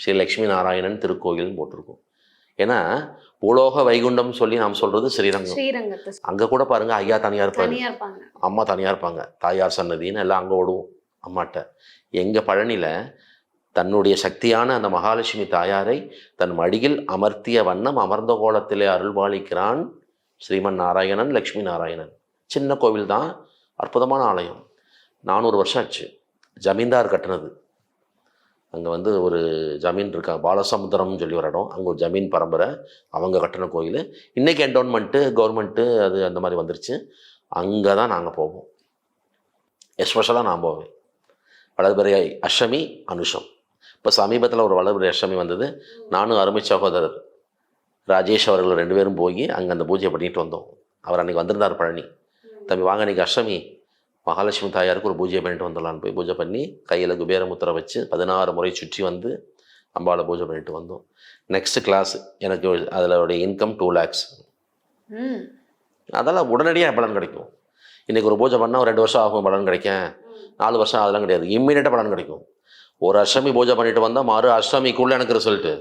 ஸ்ரீ லக்ஷ்மி நாராயணன் திருக்கோயில் போட்டிருக்கும். ஏன்னா பூலோக வைகுண்டம் சொல்லி நாம் சொல்றது ஸ்ரீரங்கம். அங்க கூட பாருங்க ஐயா தனியா தனியா இருப்பாங்க. அம்மா தனியாக இருப்பாங்க. தாயார் சன்னதின்னு எல்லாம் அங்கே ஓடுவோம் அம்மாட்ட. எங்கள் பழனியில் தன்னுடைய சக்தியான அந்த மகாலட்சுமி தாயாரை தன் மடியில் அமர்த்திய வண்ணம் அமர்ந்த கோலத்திலே அருள்பாலிக்கிறான் ஸ்ரீமன் நாராயணன் லக்ஷ்மி நாராயணன். சின்ன கோவில் தான் அற்புதமான ஆலயம். நானூறு வருஷம் ஆச்சு. ஜமீன்தார் கட்டினது. அங்கே வந்து ஒரு ஜமீன் இருக்கா? பாலசமுத்திரம்னு சொல்லி ஒரு இடம். அங்கே ஒரு ஜமீன் பரம்பரை. அவங்க கட்டின கோயில். இன்றைக்கி என்டோன்மெண்ட்டு கவர்மெண்ட்டு அது அந்த மாதிரி வந்துருச்சு. அங்கே தான் நாங்கள் போவோம். எஸ்பெஷலாக நான் போவேன். வளர்பிறை அஷ்டமி அனுஷம். இப்போ சமீபத்தில் ஒரு வளர்பிறை அஷ்டமி வந்தது. நானும் அருமை சகோதரர் ராஜேஷ் அவர்கள் ரெண்டு பேரும் போய் அங்கே அந்த பூஜை பண்ணிட்டு வந்தோம். அவர் அன்றைக்கி வந்திருந்தார் பழனி. தம்பி வாங்க அன்றைக்கி அஷ்டமி மகாலட்சுமி தாயாருக்கு ஒரு பூஜை பண்ணிட்டு வந்துடலான்னு போய் பூஜை பண்ணி கையில் குபேரமுத்திரை வச்சு பதினாறு முறை சுற்றி வந்து அம்பாவை பூஜை பண்ணிட்டு வந்தோம். நெக்ஸ்ட் கிளாஸ் எனக்கு அதில் இன்கம் டூ லேக்ஸ் அதெல்லாம் உடனடியாக பலன் கிடைக்கும். இன்றைக்கி ஒரு பூஜை பண்ணால் ஒரு ரெண்டு வருஷம் ஆகும் பலன் கிடைக்கும் நாலு வருஷம் அதெல்லாம் கிடையாது இம்மீடியட்டாக பலன் கிடைக்கும். ஒரு அஷ்டமி பூஜை பண்ணிட்டு வந்தால் மறு அஷ்டமிக்குள்ளே எனக்கு ரிசல்ட்டு